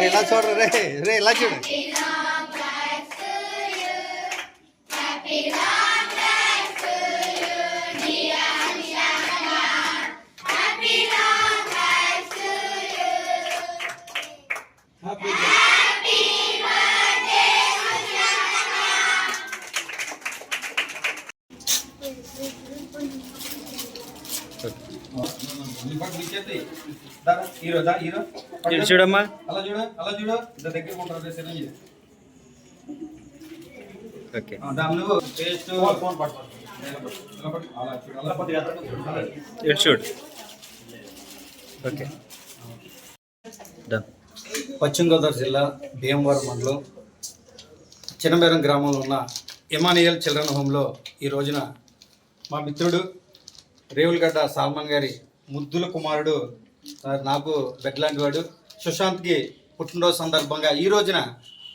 రే ఇలా చూడరు రే రే ఇలా చూడు. ఇటు చూడమ్మా. అలా చూడ అలా చూడ ఇంత దగ్గర ఉంటారు ఓకే. దాని పేస్ట్ ఫోన్ పట్టుకో చూడు ఇటు చూడు. ఓకే. డన్ పశ్చిమ గోదావరి జిల్లా భీమవరం మండలం చిన్నబేరం గ్రామంలో ఉన్న ఎమానియల్ చిల్డ్రన్ హోమ్లో ఈ రోజున మా మిత్రుడు రేవులగడ్డ సాల్మన్ గారి ముద్దుల కుమారుడు నాకు బెడ్లాంటి వాడు. సుశాంత్కి పుట్టినరోజు సందర్భంగా ఈ రోజున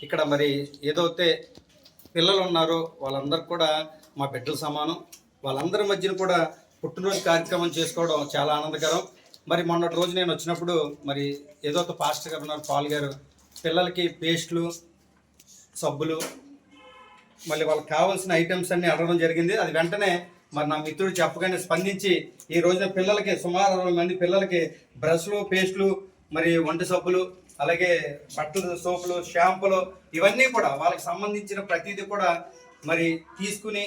ఇక్కడ మరి ఏదైతే పిల్లలు ఉన్నారో వాళ్ళందరూ కూడా మా బిడ్డల సమానం. వాళ్ళందరి మధ్యన కూడా పుట్టినరోజు కార్యక్రమం చేసుకోవడం చాలా ఆనందకరం. మరి మొన్నటి రోజు నేను వచ్చినప్పుడు మరి ఏదో ఒక పాస్టర్ గారు ఉన్నారు పాల్ గారు. పిల్లలకి పేస్ట్లు సబ్బులు మళ్ళీ వాళ్ళకి కావాల్సిన ఐటమ్స్ అన్నీ అడగడం జరిగింది. అది వెంటనే మరి నా మిత్రుడు చెప్పగానే స్పందించి ఈ రోజున పిల్లలకి సుమారు అరవై మంది పిల్లలకి బ్రష్లు పేస్ట్లు మరి వంట సబ్బులు అలాగే బట్టలు సోపులు షాంపులు ఇవన్నీ కూడా వాళ్ళకి సంబంధించిన ప్రతిదీ కూడా మరి తీసుకుని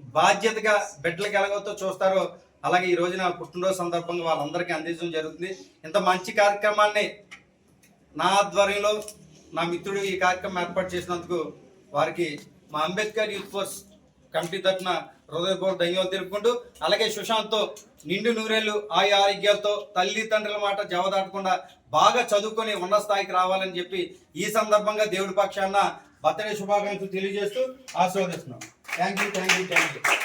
బాధ్యతగా బిడ్డలకి ఎలాగవుతో చూస్తారో అలాగే ఈ రోజున పుట్టినరోజు సందర్భంగా వాళ్ళందరికీ అందించడం జరుగుతుంది. ఇంత మంచి కార్యక్రమాన్ని నా ఆధ్వర్యంలో నా మిత్రుడు ఈ కార్యక్రమం ఏర్పాటు చేసినందుకు వారికి మా అంబేద్కర్ యూత్ ఫోర్స్ కమిటీ తరఫున హృదయపూర్వక ధన్యవాదాలు తెలుపుకుంటూ అలాగే సుశాంత్తో నిండు నూరేళ్ళు ఆయు ఆరోగ్యాలతో తల్లి తండ్రుల మాట జవదాటకుండా బాగా చదువుకొని ఉన్న స్థాయికి రావాలని చెప్పి ఈ సందర్భంగా దేవుడి పక్షాన బర్త్డే శుభాకాంక్షలు తెలియజేస్తూ ఆశీర్వదిస్తున్నాం. Thank you thank you thank you